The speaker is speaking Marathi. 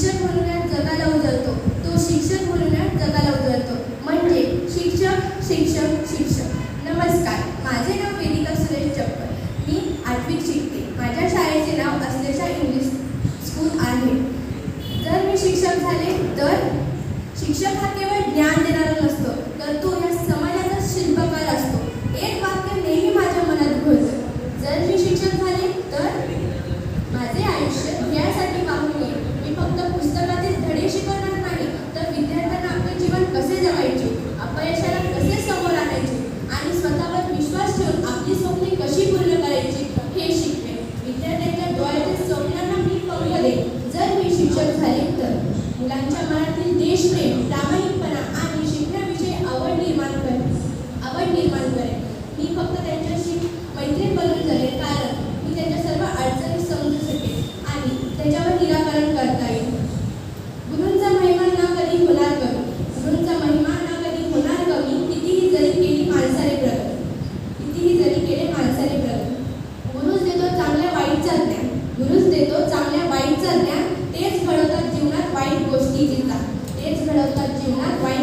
शिक्षक म्हणून जगा जगाला उजळतो. तो शिक्षक म्हणून जगा जगाला उजळतो. म्हणजे शिक्षक शिक्षक शिक्षक. नमस्कार. माझे नाव वेदिका सुरेश चप्पल. मी आठवीत शिकते. माझ्या शाळेचे नाव असलेशा इंग्लिश स्कूल आहे. जर मी शिक्षक झाले तर शिक्षक हा केवळ ज्ञान देणारा नसतो तर तो या समाजाचा शिल्पकार असतो एक वाक्य नेहमी माझ्या मनात घोळतं जर मी शिक्षक झाले तर माझे आयुष्य ध्येयासाठी वाहून येईल मी फक्त पुस्तकातील धडे शिकवणार नाही तर विद्यार्थ्यांना आपले जीवन कसे जगायचे? अपयशाला कसे समोर आणायचे? आणि स्वतःवर विश्वास ठेवून आपली स्वप्ने कशी पूर्ण करायची हे शिकवे विद्यार्थ्यांच्या डोळ्यातील स्वप्नांना मी पंख दे जर मी शिक्षक झाले तर. मुलांच्या मनातील देशप्रेम प्रामाणिकपणा आणि शिकण्याविषयी आवड निर्माण करेन. आवड निर्माण करेन. मी फक्त त्यांच्याशी मैत्रीण बनून जगेन. माणसाने प्रगत कितीही जरी केले माणसाने प्रगत गुरुच देतो चांगल्या वाईट चालण्या गुरुच देतो चांगल्या वाईट चालण्या तेच घडवतात जीवनात वाईट गोष्टी जिंकतात. तेच घडवतात जीवनात वाईट